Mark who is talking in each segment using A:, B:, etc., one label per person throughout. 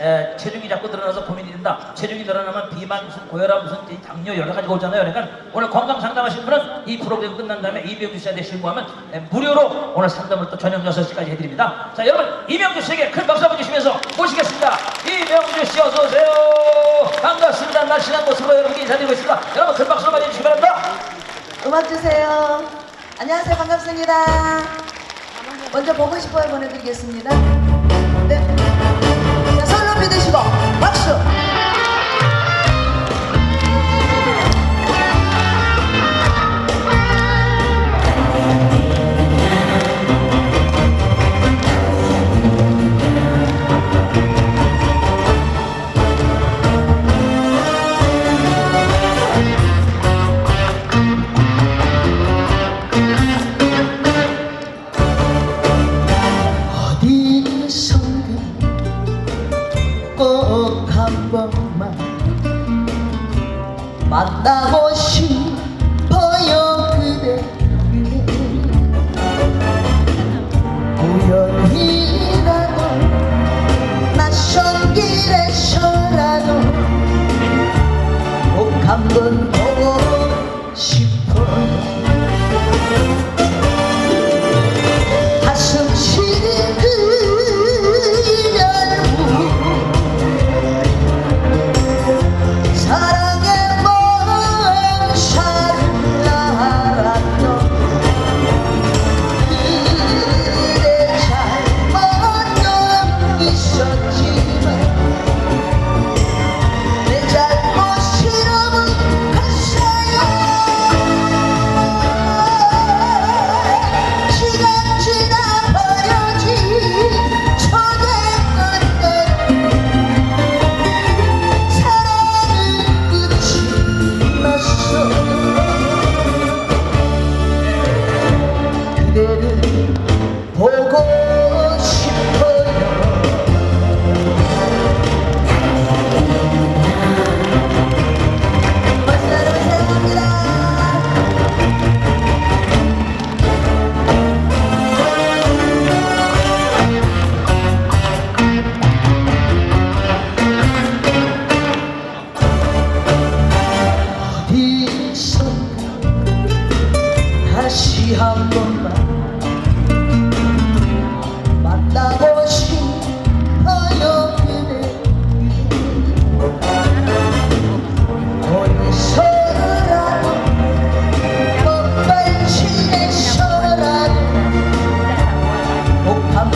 A: 에, 체중이 자꾸 늘어나서 고민이 된다. 체중이 늘어나면 비만, 무슨 고혈압, 무슨 이 당뇨 여러 가지가 오잖아요. 그러니까 오늘 건강 상담하신 분은 이 프로그램 끝난 다음에 이병주 씨한테 신고하면 에, 무료로 오늘 상담을 또 저녁 6시까지 해드립니다. 자, 여러분 이명주 씨에게 큰 박수 한번 주시면서 모시겠습니다. 이명주 씨 어서 오세요. 반갑습니다. 날씬한 모습으로 여러분께 인사드리고 있습니다. 여러분 큰 박수로 맞이해주시기 바랍니다.
B: 음악 주세요. 안녕하세요. 반갑습니다. 먼저 보고 싶어요 보내드리겠습니다. 드시고
C: 한 번만 만나고 싶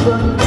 C: 꼭한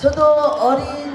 B: 저도 어린